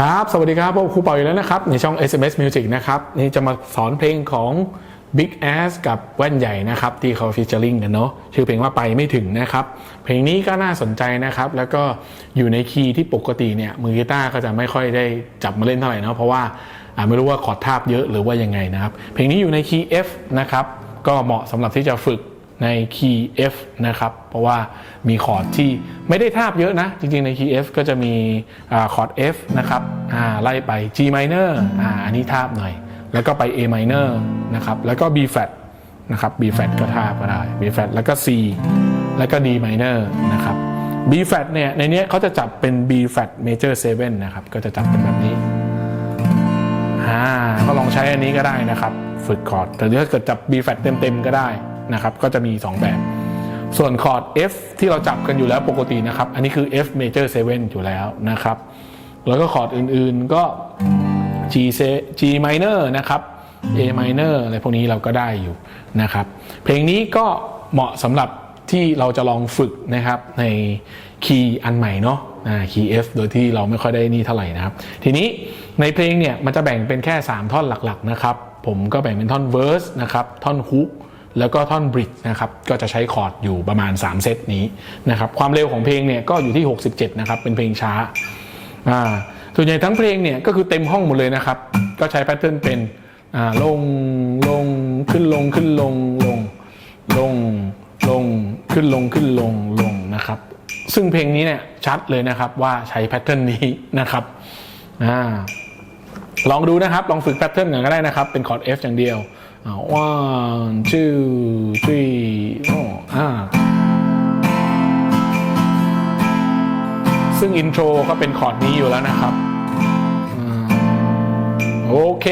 ครับ สวัสดีครับพบครูเปาอยู่แล้วนะครับ ในช่อง SMS Music นะครับ นี่จะมาสอนเพลงของ Big Ass กับแว่นใหญ่นะครับ ที่เขาฟีเจอริงกันเนาะชื่อเพลงว่าไปไม่ถึงนะครับ เพลงนี้ก็น่าสนใจนะครับ แล้วก็อยู่ในคีย์ที่ปกติเนี่ย มือกีตาร์ก็จะไม่ค่อยได้จับมาเล่นเท่าไหร่เนาะเพราะว่าอ่าไม่รู้ว่าคอร์ดทาบเยอะหรือว่ายังไงนะครับ เพลงนี้อยู่ในคีย์ F นะครับก็เหมาะสำหรับที่จะฝึก ในคีย์ F นะครับ เพราะว่ามีคอร์ดที่ไม่ได้ทาบเยอะนะ จริงๆในคีย์ F ก็จะมีอคอร์ด F นะครับไล่ไป G minor ออันนี้ทาบหน่อย แล้วก็ไป A minor นะครับ แล้วก็ B flat นะครับ B flat ก็ทาบก็ได้ B flat แล้วก็ C แล้วก็ D minor นะครับ B flat เนี่ยในนี้เขาจะจับเป็น B flat major 7 นะครับ ก็จะจับเป็นแบบนี้อ่าก็ลองใช้อันนี้ก็ได้นะครับ ฝึกคอร์ดแต่ถ้าเกิดจับ B flat เต็มๆก็ได้ นะครับก็จะมี 2 แบบ ส่วนคอร์ด F ที่เราจับกันอยู่แล้วปกตินะครับ อันนี้คือ F major 7 อยู่แล้วนะครับ แล้วก็คอร์ดอื่นๆก็ G G minor นะครับ A minor อะไรพวกนี้เราก็ได้อยู่นะครับ เพลงนี้ก็เหมาะสำหรับที่เราจะลองฝึกนะครับในคีย์อันใหม่เนาะคีย์ F โดยที่เราไม่ค่อยได้นี่เท่าไหร่นะครับ ทีนี้ในเพลงเนี่ยมันจะแบ่งเป็นแค่ 3 ท่อนหลักๆนะครับ ผมก็แบ่งเป็นท่อน verse นะครับ ท่อน hook แล้วก็ท่อน bridge นะครับก็จะใช้คอร์ดอยู่ประมาณ 3 เซตนี้นะครับความเร็วของเพลงเนี่ยก็อยู่ที่ 67 นะครับ เป็นเพลงช้าอ่าส่วนใหญ่ทั้งเพลงเนี่ยก็คือเต็มห้องหมดเลยนะครับ ก็ใช้แพทเทิร์นเป็นอ่าลงลงขึ้นลงขึ้นลงลงลงลงขึ้นลงขึ้นลงลงนะครับ ซึ่งเพลงนี้เนี่ยชัดเลยนะครับว่าใช้แพทเทิร์นนี้นะครับอ่าลองดูนะครับ ลองฝึกแพทเทิร์นกันก็ได้นะครับ เป็นคอร์ด F อย่างเดียว one two three four อ่าซึ่งอินโทรก็เป็นคอร์ดนี้อยู่แล้วนะครับ โอเค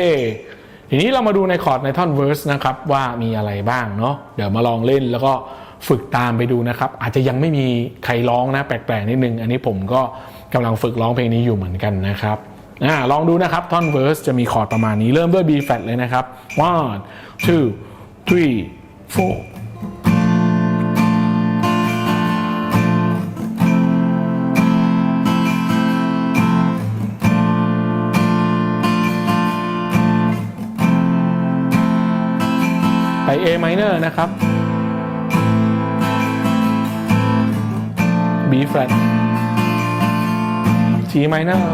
ทีนี้เรามาดูในคอร์ดในท่อนเวอร์สนะครับ ว่ามีอะไรบ้างเนาะเดี๋ยวมาลองเล่นแล้วก็ฝึกตามไปดูนะครับ อาจจะยังไม่มีใครร้องนะ แปลกๆนิดนึง อันนี้ผมก็กำลังฝึกร้องเพลงนี้อยู่เหมือนกันนะครับ อ่าลองดูนะครับท่อนเวอร์สจะมีคอร์ดประมาณนี้เริ่มด้วย B flat เลยนะครับ one two three four ไป A minor นะครับ B flat G minor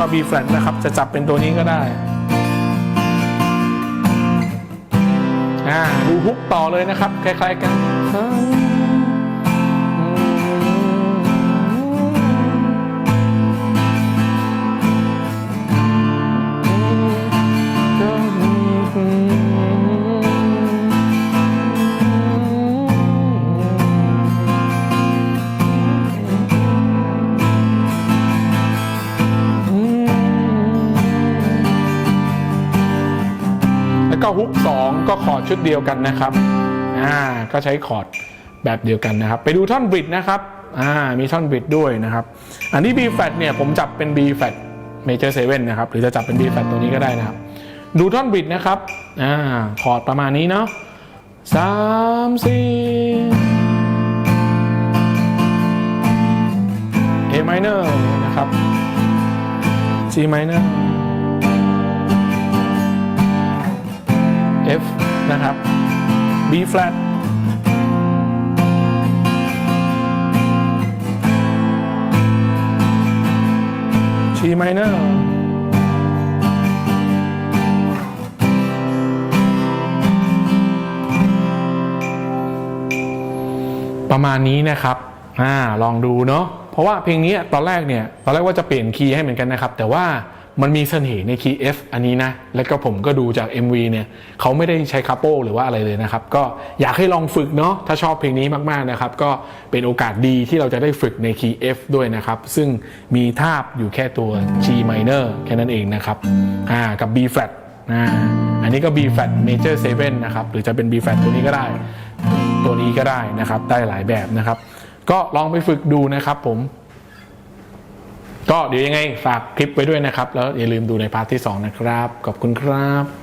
ก็ B flat นะครับ จะจับเป็นตัวนี้ก็ได้อ่าดูฮุกต่อเลยนะครับ คล้ายๆกัน ก็ฮุก2 ก็คอร์ดชุดเดียวกันนะครับอ่าก็ใช้คอร์ดแบบเดียวกันนะครับ ไปดูท่อนบริดนะครับอ่ามีท่อนบริดด้วยนะครับ อันนี้ B flat เนี่ยผมจับเป็น B flat major 7นะครับหรือจะจับเป็น B flat ตัวนี้ก็ได้นะครับ ดูท่อนบริดนะครับอ่าคอร์ดประมาณนี้เนาะสามสี่ A minor นะครับ G minor F นะครับ B flat G minor ประมาณนี้นะครับอ่าลองดูเนาะเพราะว่าเพลงนี้ตอนแรกเนี่ย ตอนแรกว่าจะเปลี่ยนคีย์ให้เหมือนกันนะครับ แต่ว่า มันมีเสน่ห์ในคีย์ F อันนี้นะ แล้วก็ผมก็ดูจาก MV เนี่ยเขาไม่ได้ใช้คาโปหรือว่าอะไรเลยนะครับ ก็อยากให้ลองฝึกเนาะถ้าชอบเพลงนี้มากๆนะครับ ก็เป็นโอกาสดีที่เราจะได้ฝึกในคีย์ F ด้วยนะครับ ซึ่งมีทาบอยู่แค่ตัว G minor แค่นั้นเองนะครับอ่ากับ B flat อ่าอันนี้ก็ B flat major 7นะครับหรือจะเป็น B flat ตัวนี้ก็ได้ ตัวนี้ก็ได้นะครับได้หลายแบบนะครับ ก็ลองไปฝึกดูนะครับผม ก็เดี๋ยวยังไงฝากคลิปไว้ด้วยนะครับ แล้วอย่าลืมดูในพาร์ทที่ 2 นะครับ ขอบคุณครับ